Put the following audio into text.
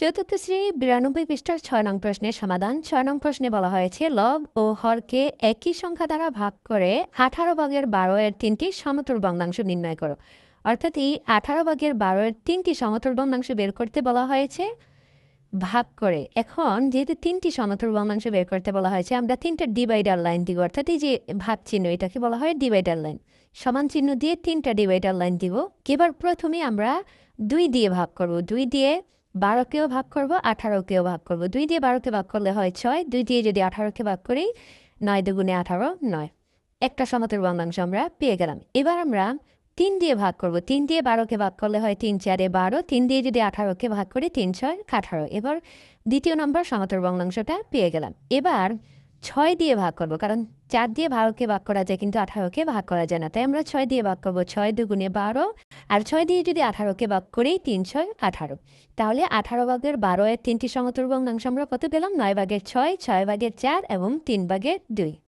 চতুর্থ শ্রেণি বিরানব্বই পৃষ্ঠার ছয় নং প্রশ্নের সমাধান। ছয় নং প্রশ্নে বলা হয়েছে, লব ও হরকে একই সংখ্যা দ্বারা ভাগ করে আঠারো ভাগের বারো এর তিনটি সমতুল ভগ্নাংশ নির্ণয় করো। অর্থাৎ এই আঠারো ভাগের বারো এর তিনটি সমতুল ভগ্নাংশ বের করতে বলা হয়েছে, ভাগ করে। এখন যেহেতু তিনটি সমতুল ভগ্নাংশ বের করতে বলা হয়েছে, আমরা তিনটা ডিভাইডার লাইন দিব। অর্থাৎ এই যে ভাগ চিহ্ন, এটাকে বলা হয় ডিভাইডার লাইন সমান চিহ্ন দিয়ে তিনটা ডিভাইডার লাইন দিব। এবার প্রথমে আমরা দুই দিয়ে ভাগ করব। দুই দিয়ে বারোকেও ভাগ করব আঠারোকেও ভাগ করব। দুই দিয়ে বারোকে ভাগ করলে হয় ছয়, দুই দিয়ে যদি আঠারোকে ভাগ করি, নয় দুগুণে আঠারো, নয়। একটা সমতের ভগ্নাংশ আমরা পেয়ে গেলাম। এবার আমরা তিন দিয়ে ভাগ করব। তিন দিয়ে বারোকে ভাগ করলে হয় তিন চারে বারো, তিন দিয়ে যদি আঠারোকে ভাগ করি, তিন ছয়, আঠারো। এবার দ্বিতীয় নম্বর সমতুল ভগ্নাংশটা পেয়ে গেলাম। এবার ছয় দিয়ে ভাগ করব, কারণ চার দিয়ে বারোকে ভাগ করা যায়, কিন্তু আঠারোকে ভাগ করা যায় না। তাই আমরা ছয় দিয়ে ভাগ করব, ছয় দুগুণে বারো, আর ছয় দিয়ে যদি আঠারোকে ভাগ করি, তিন ছয় আঠারো। তাহলে আঠারো ভাগের বারো এর তিনটি ভগ্নাংশ আমরা কত পেলাম? নয় ভাগের ছয় ছয় ভাগের চার এবং তিন ভাগের দুই।